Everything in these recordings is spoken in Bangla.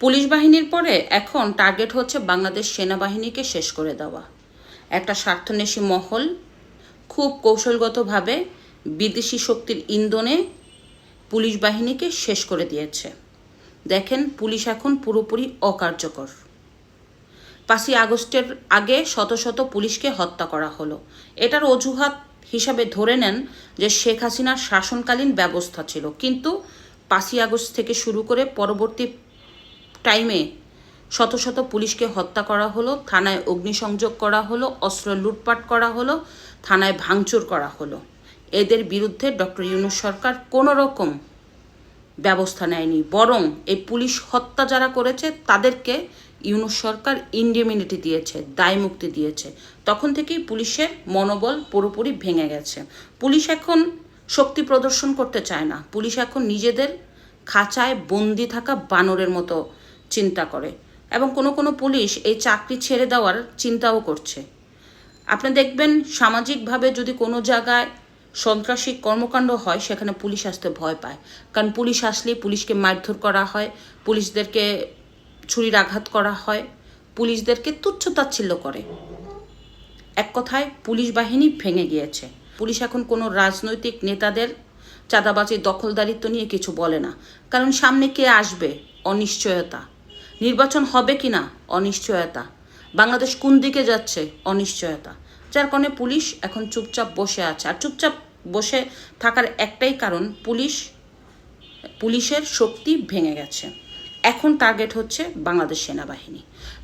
পুলিশ বাহিনীর পরে এখন টার্গেট হচ্ছে বাংলাদেশ সেনাবাহিনীকে শেষ করে দেওয়া। একটা স্বার্থন্বেষী মহল, খুব কৌশলগতভাবে বিদেশি শক্তির ইন্ধনে পুলিশ বাহিনীকে শেষ করে দিয়েছে। দেখেন, পুলিশ এখন পুরোপুরি অকার্যকর। পাঁচই আগস্টের আগে শত শত পুলিশকে হত্যা করা হলো। এটার অজুহাত হিসাবে ধরে নেন যে শেখ হাসিনার শাসনকালীন ব্যবস্থা ছিল। কিন্তু পাঁচই আগস্ট থেকে শুরু করে পরবর্তী টাইমে শত শত পুলিশকে হত্যা করা হলো, থানায় অগ্নিসংযোগ করা হলো, অস্ত্র লুটপাট করা হলো, থানায় ভাঙচুর করা হলো। এদের বিরুদ্ধে ডক্টর ইউনুস সরকার কোনো রকম ব্যবস্থা নেয়নি, বরং এই পুলিশ হত্যা যারা করেছে, তাদেরকে ইউনুস সরকার ইন্ডিমিনিটি দিয়েছে, দায় মুক্তি দিয়েছে। তখন থেকেই পুলিশের মনোবল পুরোপুরি ভেঙে গেছে। পুলিশ এখন শক্তি প্রদর্শন করতে চায় না। পুলিশ এখন নিজেদের খাঁচায় বন্দি থাকা বানরের মতো চিন্তা করে এবং কোনো কোনো পুলিশ এই চাকরি ছেড়ে দেওয়ার চিন্তাও করছে। আপনি দেখবেন সামাজিকভাবে যদি কোনো জায়গায় সন্ত্রাসী কর্মকাণ্ড হয়, সেখানে পুলিশ আসতে ভয় পায়। কারণ পুলিশ আসলে পুলিশকে মারধর করা হয়, পুলিশদেরকে ছুরির আঘাত করা হয়, পুলিশদেরকে তুচ্ছ তাচ্ছিল্য করে। এক কথায়, পুলিশ বাহিনী ভেঙে গিয়েছে। পুলিশ এখন কোনো রাজনৈতিক নেতাদের চাঁদাবাজি, দখলদারিত্ব নিয়ে কিছু বলে না। কারণ সামনে কে আসবে? অনিশ্চয়তা। নির্বাচন হবে কি না অনিশ্চয়তা। বাংলাদেশ কোন দিকে যাচ্ছে? অনিশ্চয়তা। যার কারণে পুলিশ এখন চুপচাপ বসে আছে। আর চুপচাপ বসে থাকার একটাই কারণ, পুলিশ, পুলিশের শক্তি ভেঙে গেছে। এখন টার্গেট হচ্ছে বাংলাদেশ সেনাবাহিনী।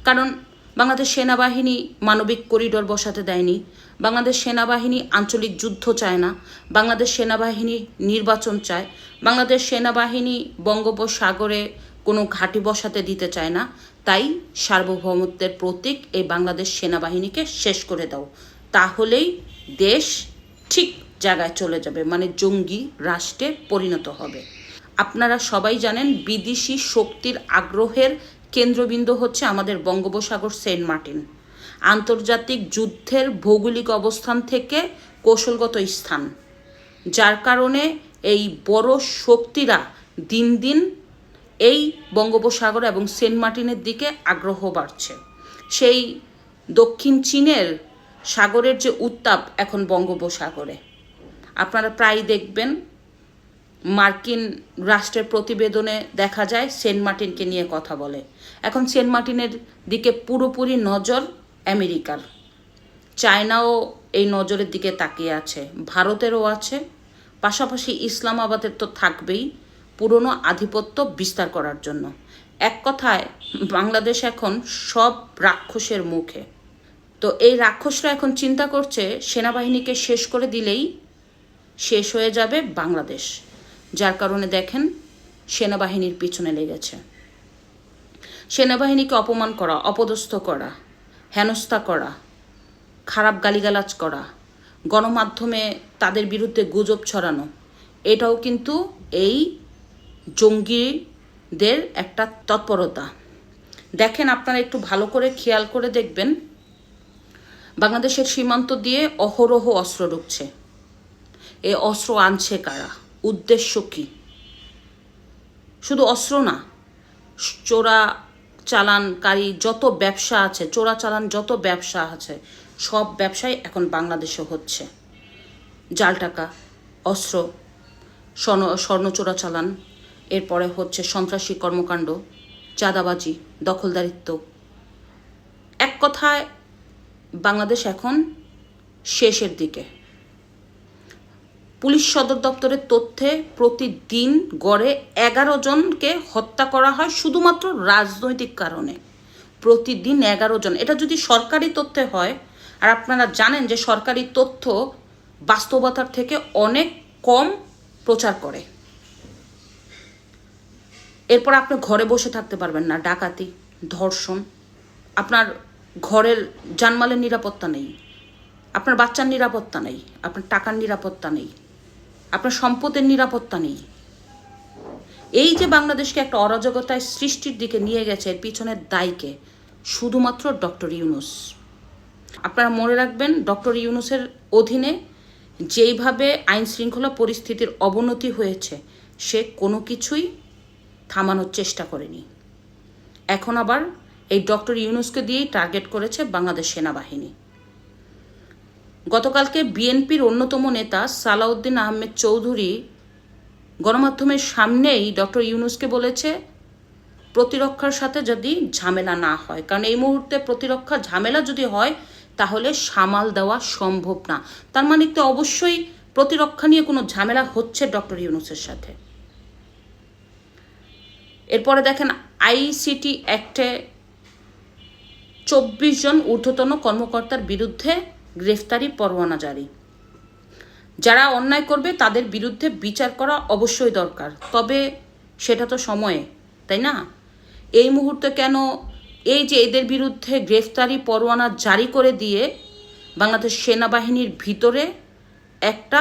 কারণ বাংলাদেশ সেনাবাহিনী মানবিক করিডোর বসাতে দেয়নি। বাংলাদেশ সেনাবাহিনী আঞ্চলিক যুদ্ধ চায় না। বাংলাদেশ সেনাবাহিনী নির্বাচন চায়। বাংলাদেশ সেনাবাহিনী বঙ্গোপসাগরে কোনো ঘাঁটি বসাতে দিতে চায় না। তাই সার্বভৌমত্বের প্রতীক এই বাংলাদেশ সেনাবাহিনীকে শেষ করে দাও। তাহলেই দেশ ঠিক জায়গায় চলে যাবে মানে জঙ্গি রাষ্ট্রে পরিণত হবে। আপনারা সবাই জানেন, বিদেশি শক্তির আগ্রহের কেন্দ্রবিন্দু হচ্ছে আমাদের বঙ্গোপসাগর সেন্ট মার্টিন। আন্তর্জাতিক যুদ্ধের ভৌগোলিক অবস্থান থেকে কৌশলগত স্থান, যার কারণে এই বড় শক্তিরা দিন দিন এই বঙ্গোপসাগর এবং সেন্ট মার্টিনের দিকে আগ্রহ বাড়ছে। সেই দক্ষিণ চীনের সাগরের যে উত্তাপ এখন বঙ্গোপসাগরে। আপনারা প্রায় দেখবেন মার্কিন রাষ্ট্রের প্রতিবেদনে দেখা যায় সেন্ট মার্টিনকে নিয়ে কথা বলে। এখন সেন্ট মার্টিনের দিকে পুরোপুরি নজর আমেরিকার। চায়নাও এই নজরের দিকে তাকিয়ে আছে, ভারতেরও আছে, পাশাপাশি ইসলামাবাদের তো থাকবেই। পুরনো আধিপত্য বিস্তার করার জন্য। এক কথায়, বাংলাদেশ এখন সব রাক্ষসের মুখে। তো এই রাক্ষসরা এখন চিন্তা করছে, সেনাবাহিনীকে শেষ করে দিলেই শেষ হয়ে যাবে বাংলাদেশ। যার কারণে দেখেন, সেনাবাহিনীর পিছনে লেগেছে। সেনাবাহিনীকে অপমান করা, অপদস্থ করা, হেনস্থা করা, খারাপ গালিগালাজ করা, গণমাধ্যমে তাদের বিরুদ্ধে গুজব ছড়ানো, এটাও কিন্তু এই জঙ্গিদের একটা তৎপরতা। দেখেন আপনারা একটু ভালো করে খেয়াল করে দেখবেন, বাংলাদেশের সীমান্ত দিয়ে অহরহ অস্ত্র ঢুকছে। এ অস্ত্র আনছে কারা? উদ্দেশ্য কি? শুধু অস্ত্র না, চোরা চালানকারী যত ব্যবসা আছে, চোরা চালান যত ব্যবসা আছে, সব ব্যবসাই এখন বাংলাদেশে হচ্ছে। জাল টাকা, অস্ত্র, স্বর্ণ স্বর্ণ চোরা চালান এরপরে হচ্ছে সন্ত্রাসী কর্মকাণ্ড, চাঁদাবাজি, দখলদারিত্ব। এক কথায়, বাংলাদেশ এখন শেষের দিকে। পুলিশ সদর দপ্তরের তথ্যে প্রতিদিন গড়ে এগারো জনকে হত্যা করা হয় শুধুমাত্র রাজনৈতিক কারণে। প্রতিদিন এগারো জন। এটা যদি সরকারি তথ্যে হয়, আর আপনারা জানেন যে সরকারি তথ্য বাস্তবতার থেকে অনেক কম প্রচার করে। এরপর আপনি ঘরে বসে থাকতে পারবেন না, ডাকাতি, ধর্ষণ। আপনার ঘরের জানমালের নিরাপত্তা নেই, আপনার বাচ্চার নিরাপত্তা নেই, আপনার টাকার নিরাপত্তা নেই, আপনার সম্পদের নিরাপত্তা নেই। এই যে বাংলাদেশকে একটা অরাজকতায় সৃষ্টির দিকে নিয়ে গেছে, এর পিছনের দায়কে শুধুমাত্র ডক্টর ইউনুস। আপনারা মনে রাখবেন, ডক্টর ইউনুসের অধীনে যেইভাবে আইন শৃঙ্খলা পরিস্থিতির অবনতি হয়েছে, সে কোনো কিছুই থামানোর চেষ্টা করেনি। এখন আবার এই ডক্টর ইউনুসকে দিয়েই টার্গেট করেছে বাংলাদেশ সেনাবাহিনী। গতকালকে বিএনপির অন্যতম নেতা সালাউদ্দিন আহমেদ চৌধুরী গণমাধ্যমের সামনেই ডক্টর ইউনুসকে বলেছে, প্রতিরক্ষার সাথে যদি ঝামেলা না হয়, কারণ এই মুহূর্তে প্রতিরক্ষা ঝামেলা যদি হয়, তাহলে সামাল দেওয়া সম্ভব না। তার মানে তো অবশ্যই প্রতিরক্ষা নিয়ে কোনো ঝামেলা হচ্ছে ডক্টর ইউনুসের সাথে। এরপরে দেখেন আইসিটি অ্যাক্টে চব্বিশ জন ঊর্ধ্বতন কর্মকর্তার বিরুদ্ধে গ্রেফতারি পরোয়ানা জারি। যারা অন্যায় করবে, তাদের বিরুদ্ধে বিচার করা অবশ্যই দরকার। তবে সেটা তো সময়ে, তাই না? এই মুহূর্তে কেন এই যে এদের বিরুদ্ধে গ্রেফতারি পরোয়ানা জারি করে দিয়ে বাংলাদেশ সেনাবাহিনীর ভিতরে একটা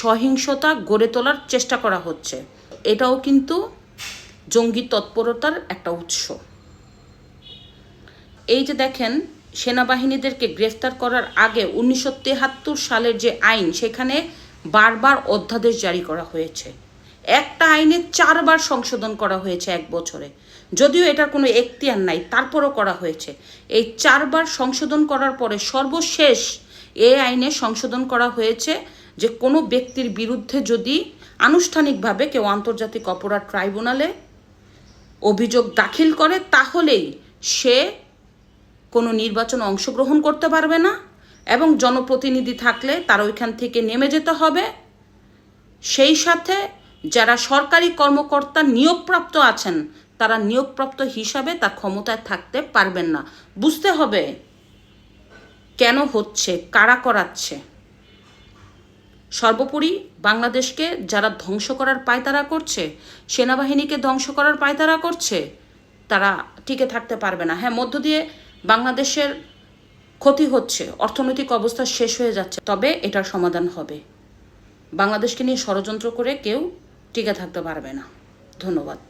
সহিংসতা গড়ে তোলার চেষ্টা করা হচ্ছে, এটাও কিন্তু জঙ্গি তৎপরতার একটা উৎস। এই যে দেখেন, সেনাবাহিনীদেরকে গ্রেফতার করার আগে উনিশশো সালের যে আইন, সেখানে বারবার অধ্যাদেশ জারি করা হয়েছে। একটা আইনে চারবার সংশোধন করা হয়েছে এক বছরে। যদিও এটার কোনো এখতিয়ার নাই, তারপরও করা হয়েছে। এই চারবার সংশোধন করার পরে সর্বশেষ এ আইনে সংশোধন করা হয়েছে যে কোনো ব্যক্তির বিরুদ্ধে যদি আনুষ্ঠানিকভাবে কেউ আন্তর্জাতিক অপরাধ ট্রাইব্যুনালে অভিযোগ দাখিল করে, তাহলেই সে কোনো নির্বাচনে অংশগ্রহণ করতে পারবে না এবং জনপ্রতিনিধি থাকলে তার ওইখান থেকে নেমে যেতে হবে। সেই সাথে যারা সরকারি কর্মকর্তা নিয়োগপ্রাপ্ত আছেন, তারা নিয়োগপ্রাপ্ত হিসাবে তার ক্ষমতায় থাকতে পারবেন না। বুঝতে হবে কেন হচ্ছে, কারা করাচ্ছে। সর্বোপরি বাংলাদেশকে যারা ধ্বংস করার পায়তারা করছে, সেনাবাহিনীকে ধ্বংস করার পায়তারা করছে, তারা টিকে থাকতে পারবে না। হ্যাঁ মধ্য দিয়ে বাংলাদেশের ক্ষতি হচ্ছে, অর্থনৈতিক অবস্থা শেষ হয়ে যাচ্ছে, তবে এটার সমাধান হবে। বাংলাদেশকে নিয়ে ষড়যন্ত্র করে কেউ টিকে থাকতে পারবে না। ধন্যবাদ।